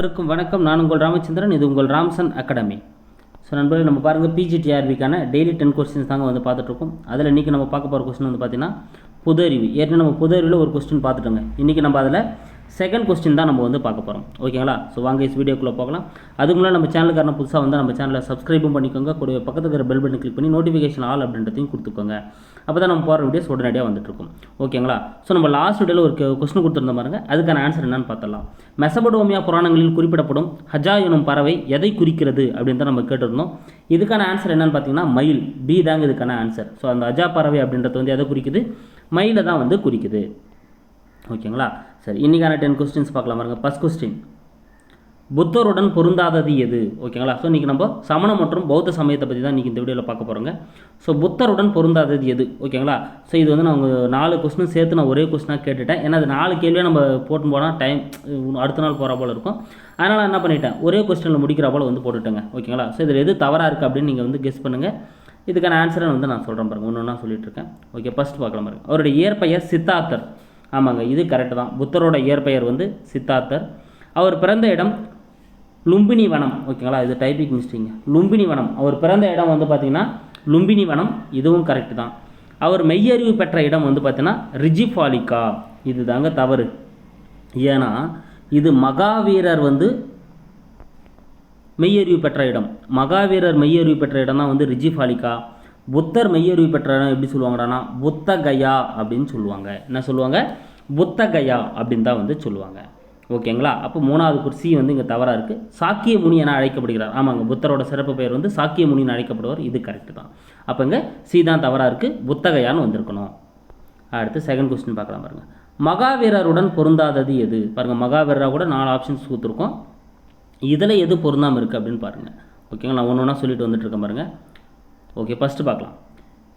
அனைவருக்கும் வணக்கம். நான் உங்கள் ராமச்சந்திரன் இது உங்கள் ராம்சன் அகாடமி. ஸோ நண்பர்களே நம்ம பாருங்கள் பிஜிடிஆர்பிக்கான டெய்லி டென் கொஸ்டின்ஸ் தாங்க வந்து பார்த்துட்ருக்கோம். அதில் இன்றைக்கி நம்ம பார்க்க போகிற கொஸ்டின் வந்து பார்த்தீங்கன்னா புது அறிவு ஏற்கனவே நம்ம புது அறிவில் ஒரு கொஸ்டின் பார்த்துட்டோங்க. இன்றைக்கி நம்ம அதில் செகண்ட் கொஸ்டின் தான் நம்ம வந்து பார்க்க போகிறோம் ஓகேங்களா ஸோ வாங்க இஸ் வீடியோக்குள்ளே போகலாம். அதுக்கு முன்னாடி நம்ம சேனலுக்கான புதுசாக வந்து நம்ம சேனலை சப்ஸ்கிரைபும் பண்ணிக்கோங்க. கூட பக்கத்தில் இருக்கிற பெல் பட்டன் கிளிக் பண்ணி நோட்டிஃபிகேஷன் ஆல் அப்படின்றதையும் கொடுத்துக்கோங்க. அப்போ தான் நம்ம போகிற வீடியோஸ் உடனடியாக வந்துட்டுருக்கும். ஓகேங்களா ஸோ நம்ம லாஸ்ட் வீடியோவில் ஒரு கொஸ்டின் கொடுத்துருந்த பாருங்க. அதுக்கான ஆன்சர் என்னன்னு பார்த்தலாம் மெசபடோமியா புராணங்களில் குறிப்பிடப்படும் ஹஜா எனும் பறவை எதை குறிக்கிறது அப்படின்னு தான் நம்ம கேட்டிருந்தோம். இதுக்கான ஆன்சர் என்னன்னு பார்த்தீங்கன்னா மயில். பி தாங்க இதுக்கான ஆன்சர் ஸோ அந்த அஜா பறவை அப்படின்றது வந்து எதை குறிக்குது? மயிலை தான் வந்து குறிக்குது. ஓகேங்களா? சரி இன்றைக்கான டென் கொஸ்டின்ஸ் பார்க்கலாம் பாருங்க. ஃபஸ்ட் கொஸ்டின் புத்தருடன் பொருந்தாதது எது? ஓகேங்களா? ஸோ இன்றைக்கி நம்ம சமணம் மற்றும் பௌத்த சமயத்தை பற்றி தான் இன்றைக்கி இந்த வீடியோவில் பார்க்க போகிறோங்க ஸோ புத்தருடன் பொருந்தாதது எது? ஓகேங்களா? ஸோ இது வந்து நான் உங்கள் நாலு கொஸ்டின் சேர்த்து நான் ஒரே கொஸ்டினாக கேட்டுட்டேன். ஏன்னா அது நாலு கேள்வியாக நம்ம போட்டு போனால் டைம் அடுத்த நாள் போகிற போல் இருக்கும். அதனால் என்ன பண்ணிட்டேன்? ஒரே கொஸ்டினில் முடிக்கிற போல் வந்து போட்டுட்டேங்க. ஓகேங்களா? ஸோ இதில் எது தவறாக இருக்குது அப்படின்னு நீங்கள் வந்து கெஸ் பண்ணுங்கள் இதுக்கான ஆன்சரை வந்து நான் சொல்கிறேன் பாருங்க. ஒன்று ஒன்றா சொல்லிட்டு இருக்கேன். ஓகே ஃபஸ்ட் பார்க்கலாம் பாருங்கள் அவருடைய இயற்பெயர் சித்தார்த்தர். ஆமாங்க இது கரெக்டு தான். புத்தரோட இயற்பெயர் வந்து சித்தார்த்தர். அவர் பிறந்த இடம் லும்பினி வனம் ஓகேங்களா? இது டைப்பிங் மிஸ்டேங்க லும்பினி வனம் அவர் பிறந்த இடம் வந்து பார்த்திங்கன்னா லும்பினி வனம் இதுவும் கரெக்டு தான். அவர் மெய்யறிவு பெற்ற இடம் வந்து பார்த்தீங்கன்னா ரிஜிஃபாலிகா. இது தாங்க தவறு. ஏன்னா இது மகாவீரர் வந்து மெய்யறிவு பெற்ற இடம். மகாவீரர் மெய்யறிவு பெற்ற இடம் தான் வந்து ரிஜிஃபாலிகா. புத்தர் மெய்யறிவு பெற்ற இடம் எப்படி சொல்லுவாங்கடானா புத்தகையா அப்படின்னு சொல்லுவாங்க. என்ன சொல்லுவாங்க? புத்தகயா அப்படின்னு தான் வந்து சொல்லுவாங்க. ஓகேங்களா? அப்போ மூணாவது குர்சி வந்து இங்கே தவறாக இருக்குது சாக்கிய முனி என அழைக்கப்படுகிறார். ஆமாங்க புத்தரோட சிறப்பு பெயர் வந்து சாக்கிய முனின்னு அழைக்கப்படுவார். இது கரெக்டு தான். அப்போ இங்கே சி தான் தவறாக இருக்குது புத்தகையான்னு வந்திருக்கணும். அடுத்து செகண்ட் கொஸ்டின் பார்க்கலாம் பாருங்கள் மகாவீரருடன் பொருந்தாதது எது? பாருங்கள் மகாவீரராக கூட நாலு ஆப்ஷன்ஸ் கொடுத்துருக்கோம். இதில் எது பொருந்தாமல் இருக்குது அப்படின்னு பாருங்கள் ஓகேங்களா? நான் ஒன்று ஒன்றா சொல்லிட்டு வந்துட்டு இருக்கேன் பாருங்கள் ஓகே ஃபஸ்ட்டு பார்க்கலாம்.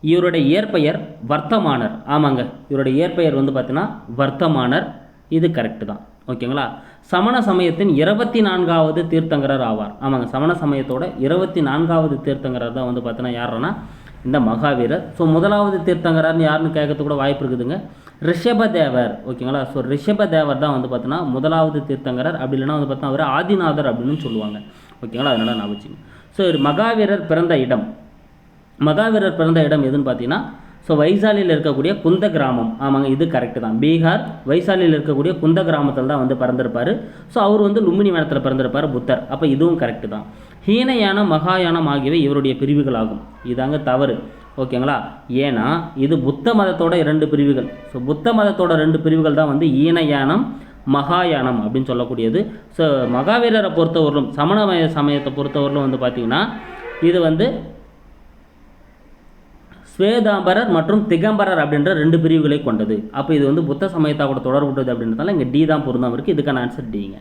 இவருடைய இயற்பெயர் வர்த்தமானர். ஆமாங்க இவருடைய இயற்பெயர் வந்து பார்த்தீங்கன்னா வர்த்தமானர். இது கரெக்டு தான். ஓகேங்களா சமண சமயத்தின் இருபத்தி நான்காவது தீர்த்தங்கரர் ஆவார். ஆமாங்க சமண சமயத்தோட இருபத்தி நான்காவது தீர்த்தங்கரர் தான் வந்து பார்த்தீங்கன்னா யாருன்னா? இந்த மகாவீரர். ஸோ முதலாவது தீர்த்தங்கரர்னு யாருன்னு கேட்கறதுக்கு கூட வாய்ப்பு இருக்குதுங்க. ரிஷபதேவர். ஓகேங்களா ஸோ ரிஷபதேவர் தான் வந்து பார்த்தீங்கன்னா முதலாவது தீர்த்தங்கரர். அப்படி இல்லைன்னா வந்து பார்த்தீங்கன்னா அவர் ஆதிநாதர் அப்படின்னு சொல்லுவாங்க. ஓகேங்களா அதனால் நான் வச்சுங்க ஸோ மகாவீரர் பிறந்த இடம். மகாவீரர் பிறந்த இடம் எதுன்னு பார்த்தீங்கன்னா ஸோ வைசாலியில் இருக்கக்கூடிய குந்த கிராமம். ஆமாங்க இது கரெக்டு தான். பீகார் வைசாலியில் இருக்கக்கூடிய குந்த கிராமத்தில் தான் வந்து பிறந்திருப்பார். ஸோ அவர் வந்து லும்பினி வனத்தில் பிறந்திருப்பார் புத்தர். அப்போ இதுவும் கரெக்டு தான். ஹீனயானம் மகாயானம் ஆகியவை இவருடைய பிரிவுகள் ஆகும் இதாங்க தவறு. ஓகேங்களா? ஏன்னா இது புத்த மதத்தோட இரண்டு பிரிவுகள். ஸோ புத்த மதத்தோட ரெண்டு பிரிவுகள் தான் வந்து ஈனயானம் மகாயானம் அப்படின்னு சொல்லக்கூடியது. ஸோ மகாவீரரை பொறுத்தவரையிலும் சமணமய சமயத்தை பொறுத்தவரையிலும் வந்து பார்த்திங்கன்னா இது வந்து ஸ்வேதாம்பரர் மற்றும் திகம்பரர் அப்படின்ற ரெண்டு பிரிவுகளை கொண்டது. அப்போ இது வந்து புத்த சமயத்தா கூட தொடர்புட்டது அப்படின்றதால இங்கே டி தான் பொருந்தாமல் இருக்குது இதுக்கான ஆன்சர் டிங்க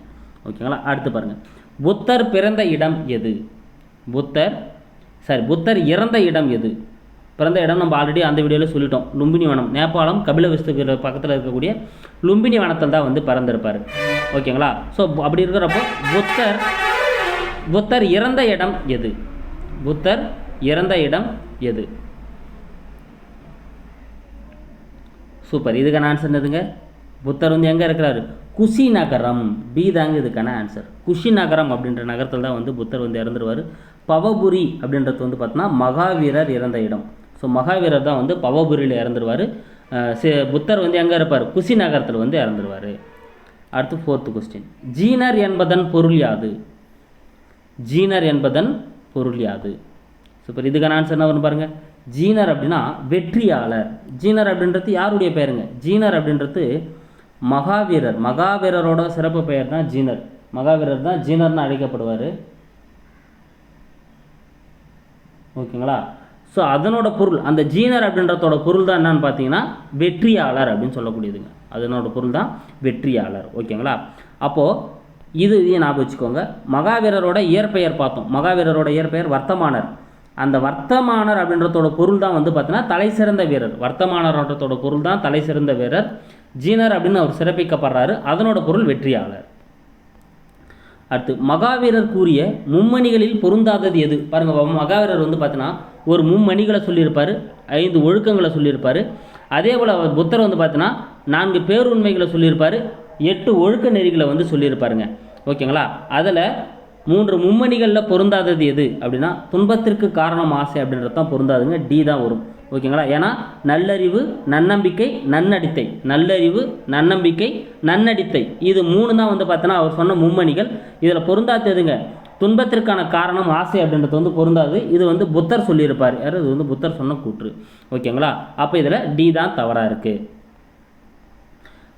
ஓகேங்களா? அடுத்து பாருங்கள் புத்தர் பிறந்த இடம் எது? புத்தர் சாரி புத்தர் இறந்த இடம் எது? பிறந்த இடம் நம்ம ஆல்ரெடி அந்த வீடியோவில் சொல்லிட்டோம். லும்பினி வனம் நேபாளம் கபிலவிஸ்துக்கு பக்கத்தில் இருக்கக்கூடிய லும்பினி வனத்தில் தான் வந்து பிறந்திருப்பார். ஓகேங்களா? ஸோ அப்படி இருக்கிறப்போ புத்தர் புத்தர் இறந்த இடம் எது? புத்தர் இறந்த இடம் எது? சூப்பர். இதுக்கான ஆன்சர் என்னதுங்க? புத்தர் வந்து எங்கே இருக்கிறாரு? குஷி நகரம் பி தாங்க இதுக்கான ஆன்சர் குஷி நகரம் அப்படின்ற நகரத்தில் தான் வந்து புத்தர் வந்து இறந்துருவார். பவபுரி அப்படின்றது வந்து பார்த்தோன்னா மகாவீரர் இறந்த இடம். ஸோ மகாவீரர் தான் வந்து பவபுரியில் இறந்துருவார். புத்தர் வந்து எங்கே இருப்பார்? குஷி நகரத்தில் வந்து இறந்துருவார். அடுத்து ஃபோர்த்து கொஸ்டின் ஜீனர் என்பதன் பொருள் யாது? ஜீனர் என்பதன் பொருள் யாது? சூப்பர். இதுக்கான ஆன்சர் என்ன வரும் பாருங்கள் ஜீனர் அப்படின்னா வெற்றியாளர். ஜீனர் அப்படின்றது யாருடைய பெயருங்க? ஜீனர் அப்படின்றது மகாவீரர். மகாவீரரோட சிறப்பு பெயர் தான் ஜீனர். மகாவீரர் தான் ஜீனர்னு அழைக்கப்படுவார். ஓகேங்களா? ஸோ அதனோட பொருள் அந்த ஜீனர் அப்படின்றதோட பொருள் தான் என்னன்னு பார்த்தீங்கன்னா வெற்றியாளர் அப்படின்னு சொல்லக்கூடியதுங்க. அதனோட பொருள் தான் வெற்றியாளர். ஓகேங்களா? அப்போது இது இதையும் ஞாபகம் வச்சுக்கோங்க. மகாவீரரோட இயற்பெயர் பார்த்தோம். மகாவீரரோட இயற்பெயர் வர்த்தமானர். அந்த வர்த்தமானர் அப்படின்றதோட பொருள் தான் வந்து பார்த்தீங்கன்னா தலை சிறந்த வீரர். வர்த்தமானர்ன்றதோட பொருள் தான் தலை சிறந்த வீரர். ஜீனர் அப்படின்னு அவர் சிறப்பிக்கப்படுறாரு. அதனோட பொருள் வெற்றியாளர். அடுத்து மகாவீரர் கூறிய மும்மணிகளில் பொருந்தாதது எது? பாருங்கள் மகாவீரர் வந்து பார்த்தீங்கன்னா ஒரு மும்மணிகளை சொல்லியிருப்பார் ஐந்து ஒழுக்கங்களை சொல்லியிருப்பார். அதே போல் அவர் புத்தர் வந்து பார்த்தீங்கன்னா நான்கு பேருண்மைகளை சொல்லியிருப்பார் எட்டு ஒழுக்க நெறிகளை வந்து சொல்லியிருப்பாருங்க. ஓகேங்களா? அதில் மூன்று மும்மணிகளில் பொருந்தாதது எது? அப்படின்னா துன்பத்திற்கு காரணம் ஆசை அப்படின்றது தான் பொருந்தாதுங்க. டி தான் வரும். ஓகேங்களா? ஏன்னா நல்லறிவு நன்னம்பிக்கை நன்னடித்தை. நல்லறிவு நன்னம்பிக்கை நன்னடித்தை. இது மூணு தான் வந்து பார்த்தோன்னா அவர் சொன்ன மும்மணிகள். இதில் பொருந்தாததுங்க துன்பத்திற்கான காரணம் ஆசை அப்படின்றது வந்து பொருந்தாது. இது வந்து புத்தர் சொல்லியிருப்பார். யார்? இது வந்து புத்தர் சொன்ன கூற்று. ஓகேங்களா? அப்போ இதில் டி தான் தவறாக இருக்குது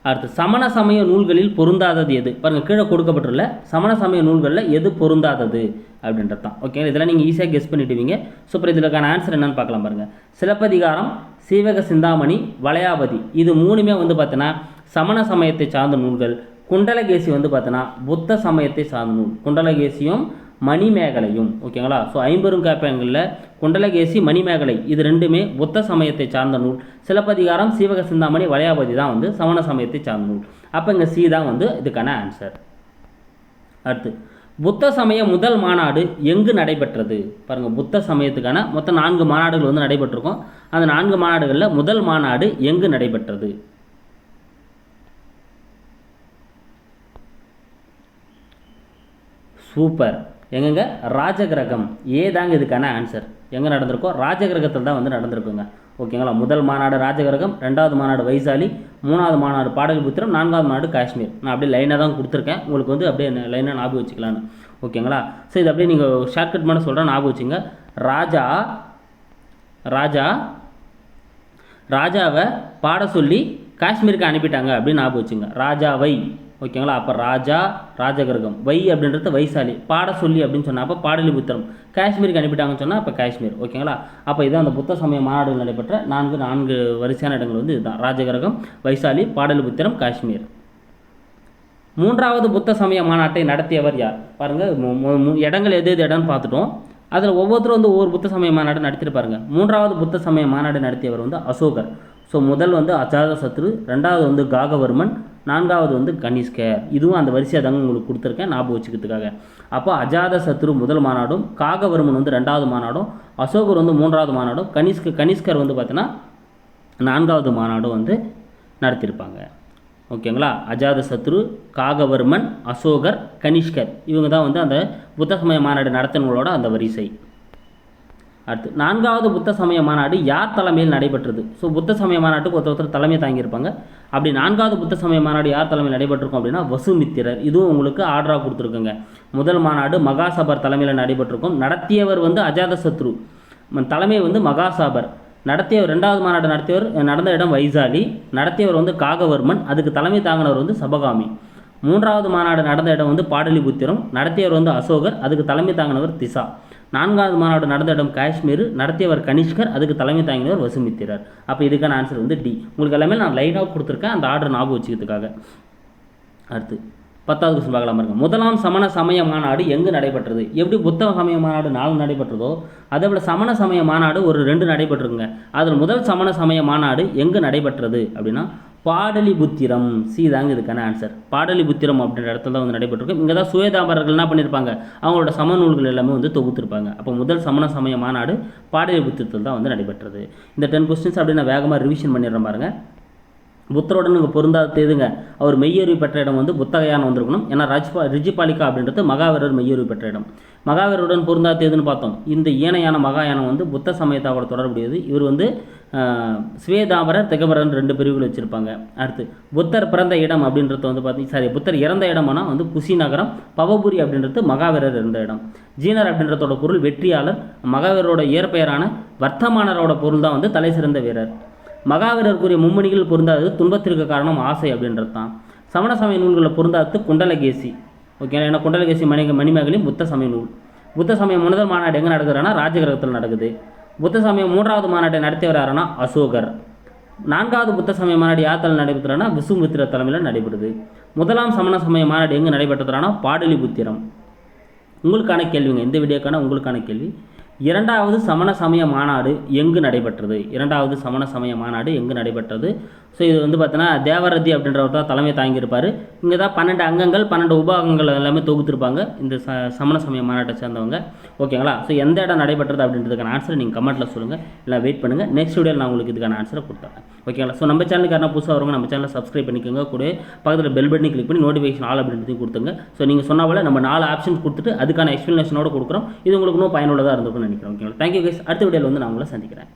அடுத்து சமண சமய நூல்களில் பொருந்தாதது எது? பாருங்கள் கீழே கொடுக்கப்பட்டுள்ள சமண சமய நூல்களில் எது பொருந்தாதது அப்படின்றது தான் ஓகே இதெல்லாம் நீங்கள் ஈஸியாக கெஸ் பண்ணிடுவீங்க. ஸோ அப்புறம் இதுக்கான ஆன்சர் என்னென்னு பார்க்கலாம் பாருங்கள் சிலப்பதிகாரம் சீவக சிந்தாமணி வளையாபதி. இது மூணுமே வந்து பார்த்தீங்கன்னா சமண சமயத்தை சார்ந்த நூல்கள். குண்டலகேசி வந்து பார்த்தீங்கன்னா புத்த சமயத்தை சார்ந்த நூல். குண்டலகேசியும் மணிமேகலையும் ஓகேங்களா? ஸோ ஐம்பெரும் காப்பியங்களில் குண்டலகேசி மணிமேகலை இது ரெண்டுமே புத்த சமயத்தை சார்ந்த நூல். சிலப்பதிகாரம் சீவக சிந்தாமணி வளையாபதி தான் வந்து சமண சமயத்தை சார்ந்த நூல். அப்போ இங்கே சி தான் வந்து இதுக்கான ஆன்சர் அடுத்து புத்த சமய முதல் மாநாடு எங்கு நடைபெற்றது? பாருங்கள் புத்த சமயத்துக்கான மொத்தம் நான்கு மாநாடுகள் வந்து நடைபெற்றிருக்கும். அந்த நான்கு மாநாடுகளில் முதல் மாநாடு எங்கு நடைபெற்றது? சூப்பர். எங்கங்க? ராஜகிரகம். ஏ தாங்க இதுக்கான ஆன்சர் எங்கே நடந்திருக்கோம் ராஜகிரகத்தில் தான் வந்து நடந்திருக்குங்க. ஓகேங்களா? முதல் மாநாடு ராஜகிரகம் ரெண்டாவது மாநாடு வைசாலி மூணாவது மாநாடு பாடலிபுத்திரம் நான்காவது மாநாடு காஷ்மீர். நான் அப்படியே லைனாக தான் கொடுத்துருக்கேன். உங்களுக்கு வந்து அப்படியே லைனாக ஞாபகம் வச்சுக்கலான்னு ஓகேங்களா? ஸோ இது அப்படியே நீங்கள் ஷார்ட்கட் பண்ண சொல்கிறேன் ஞாபகம் வச்சுங்க. ராஜா ராஜா ராஜாவை பாட சொல்லி காஷ்மீருக்கு அனுப்பிட்டாங்க அப்படின்னு ஞாபகம் வச்சுங்க. ராஜாவை. ஓகேங்களா? அப்போ ராஜா ராஜகிரகம் வை அப்படின்றது வைசாலி. பாட சொல்லி அப்படின்னு சொன்னால் அப்போ பாடலிபுத்திரம். காஷ்மீருக்கு அனுப்பிட்டாங்கன்னு சொன்னால் அப்போ காஷ்மீர். ஓகேங்களா? அப்போ இதான் அந்த புத்த சமய மாநாடுகள் நடைபெற்ற நான்கு நான்கு வரிசையான இடங்கள் வந்து இதுதான். ராஜகிரகம் வைசாலி பாடலிபுத்திரம் காஷ்மீர். மூன்றாவது புத்த சமய மாநாட்டை நடத்தியவர் யார்? பாருங்கள் இடங்கள் எது எது இடம்னு பார்த்துட்டோம். அதில் ஒவ்வொருத்தரும் வந்து ஒவ்வொரு புத்த சமய மாநாடு நடத்திருப்பாருங்க மூன்றாவது புத்த சமய மாநாடு நடத்தியவர் வந்து அசோகர். ஸோ முதல் வந்து அஜாத சத்ரு ரெண்டாவது வந்து காகவர்மன் நான்காவது வந்து கனிஷ்கர் இதுவும் அந்த வரிசையாக தாங்க உங்களுக்கு கொடுத்துருக்கேன் ஞாபகம் வச்சுக்கிறதுக்காக. அப்போ அஜாத சத்ரு முதல் மாநாடும் காகவர்மன் வந்து ரெண்டாவது மாநாடும் அசோகர் வந்து மூன்றாவது மாநாடும் கனிஷ்க கனிஷ்கர் வந்து பார்த்தீங்கன்னா நான்காவது மாநாடும் வந்து நடத்தியிருப்பாங்க. ஓகேங்களா? அஜாத சத்ரு காகவர்மன் அசோகர் கனிஷ்கர் இவங்க தான் வந்து அந்த புத்தகமய மாநாடு நடத்தினவங்களோட அந்த வரிசை. அடுத்து நான்காவது புத்த சமய மாநாடு யார் தலைமையில் நடைபெற்றது? ஸோ புத்த சமய மாநாட்டுக்கு ஒருத்தர் ஒருத்தர் தலைமை தாங்கியிருப்பாங்க. அப்படி நான்காவது புத்த சமய மாநாடு யார் தலைமையில் நடைபெற்றிருக்கும் அப்படின்னா வசுமித்திரர். இதுவும் உங்களுக்கு ஆர்டராக கொடுத்துருக்குங்க. முதல் மாநாடு மகாசபர் தலைமையில் நடைபெற்றிருக்கும். நடத்தியவர் வந்து அஜாதசத்ரு தலைமை வந்து மகாசாபர். நடத்தியவர் ரெண்டாவது மாநாடு நடத்தியவர் நடந்த இடம் வைசாலி. நடத்தியவர் வந்து காகவர்மன். அதுக்கு தலைமை தாங்கினவர் வந்து சபகாமி. மூன்றாவது மாநாடு நடந்த இடம் வந்து பாடலிபுத்திரம். நடத்தியவர் வந்து அசோகர். அதுக்கு தலைமை தாங்கினவர் திசா. நான்காவது மாநாடு நடந்த இடம் காஷ்மீர். நடத்தியவர் கனிஷ்கர் அதுக்கு தலைமை தாங்கினவர் வசுமித்திரர். அப்போ இதுக்கான ஆன்சர் வந்து டி. உங்களுக்கு எல்லாமே நான் லைனாக கொடுத்துருக்கேன். அந்த ஆர்டர் ஞாபகம் வச்சுக்கிறதுக்காக. அடுத்து பத்தாவது கொஸ்டின் பார்க்கலாம் பாருங்க. முதலாம் சமண சமய மாநாடு எங்கு நடைபெற்றது? எப்படி புத்த சமய மாநாடு நாலு நடைபெற்றதோ அதே போல் சமண சமய மாநாடு ஒரு ரெண்டு நடைபெற்றிருக்குங்க. அதில் முதல் சமண சமய மாநாடு எங்கு நடைபெற்றது அப்படின்னா பாடலிபுத்திரம். சி தாங்க இதுக்கான ஆன்சர் பாடலிபுத்திரம் அப்படின்ற இடத்துல தான் வந்து நடைபெற்றிருக்கும் இங்கே தான் சுயதாபரர்கள் என்ன பண்ணியிருப்பாங்க அவங்களோட சம நூல்கள் எல்லாமே வந்து தொகுத்திருப்பாங்க. அப்போ முதல் சமண சமய மாநாடு பாடலிபுத்திரத்தில் தான் வந்து நடைபெற்றது. இந்த டென் கொஸ்டின்ஸ் அப்படி நான் வேகமாக ரிவிஷன் பண்ணிடுறேன் பாருங்கள் புத்தருடன் இங்கே பொருந்தாத எதுங்க அவர் மெய்யறிவு பெற்ற இடம் வந்து புத்தகையான வந்திருக்கணும். ஏன்னா ராஜ்பா ரிஜிபாலிகா அப்படின்றது மகாவீரர் மெய்யறிவு பெற்ற இடம். மகாவீரருடன் பொருந்தாத எதுன்னு பார்த்தோம். இந்த ஏனையான மகாயானம் வந்து புத்த சமயத்தாவோட தொடர்புடையது. இவர் வந்து ஆஹ், ஸ்வேதாபரர் திகபரன் ரெண்டு பிரிவுகள் வச்சுருப்பாங்க. அடுத்து புத்தர் பிறந்த இடம் அப்படின்றது வந்து பார்த்தீங்க சாரி புத்தர் இறந்த இடம்னா வந்து குசி நகரம் பவபுரி அப்படின்றது மகாவீரர் இருந்த இடம். ஜீனர் அப்படின்றதோட பொருள் வெற்றியாளர் மகாவீரரோட இயற்பெயரான வர்த்தமானரோட பொருள் தான் வந்து தலை சிறந்த வீரர். மகாவீரர் கூறிய மும்மணிகள் பொருந்தாதது துன்பத்திற்கு காரணம் ஆசை அப்படின்றது தான் சமண சமய நூல்களில் பொருந்தாதது குண்டலகேசி. ஓகே ஏன்னா குண்டலகேசி மணி மணிமேகலையும் புத்த சமய நூல். புத்த சமயம் முதல் மாநாடு எங்கே நடக்குதுன்னா ராஜகிரகத்தில் நடக்குது. புத்த சமயம் மூன்றாவது மாநாட்டை நடத்தியவர் யாருன்னா அசோகர். நான்காவது புத்த சமய மாநாடு யார் தலை நடைபெற்றுறானா விசுமித்திர தலைமையில் நடைபெறுது. முதலாம் சமண சமய மாநாடு எங்கே நடைபெற்றதுனா பாடலிபுத்திரம். உங்களுக்கான கேள்விங்க இந்த வீடியோக்கான உங்களுக்கான கேள்வி. இரண்டாவது சமண சமய மாநாடு எங்கு நடைபெற்றது? இரண்டாவது சமண சமய மாநாடு எங்கு நடைபெற்றது? ஸோ இது வந்து பார்த்தீங்கன்னா தேவரதி அப்படின்றவர் தான் தலைமை தாங்கியிருப்பார். இங்கே தான் பன்னெண்டு அங்கங்கள் பன்னெண்டு உபாகங்கள் எல்லாமே தொகுத்திருப்பாங்க இந்த ச சமண சமய மாநாட்டை சேர்ந்தவங்க. ஓகேங்களா ஸோ எந்த இடம் நடைபெற்றது அப்படின்றதுக்கான ஆன்சர் நீங்கள் கமெண்ட்டில் சொல்லுங்கள் இல்லை வெயிட் பண்ணுங்கள் நெக்ஸ்ட் வீடியோவில் நான் உங்களுக்கு இதுக்கான ஆன்சரை கொடுத்துறேன். ஓகேங்களா ஸோ நம்ம சேனலுக்கு யாரா புதுசாக வரவங்க நம்ம சேனலை சப்ஸ்கிரைப் பண்ணிக்கோங்க. கூட பக்கத்தில் பெல் பட்டனி கிளிக் பண்ணி நோட்டிஃபிகேஷன் ஆல் அப்படின்றதையும் கொடுத்துங்க ஸோ நீங்கள் சொன்ன போல நம்ம நாலு ஆப்ஷன் கொடுத்துட்டு அதுக்கான எக்ஸ்ப்ளனேஷனோட கொடுக்குறோம். இது உங்களுக்கு இன்னும் பயனுள்ளதாக இருந்திருக்கும் நினைக்கிறேன் ஓகேங்களா தேங்க்யூ கைஸ் அடுத்த வீடியோவில் வந்து நான் உங்களை சந்திக்கிறேன்.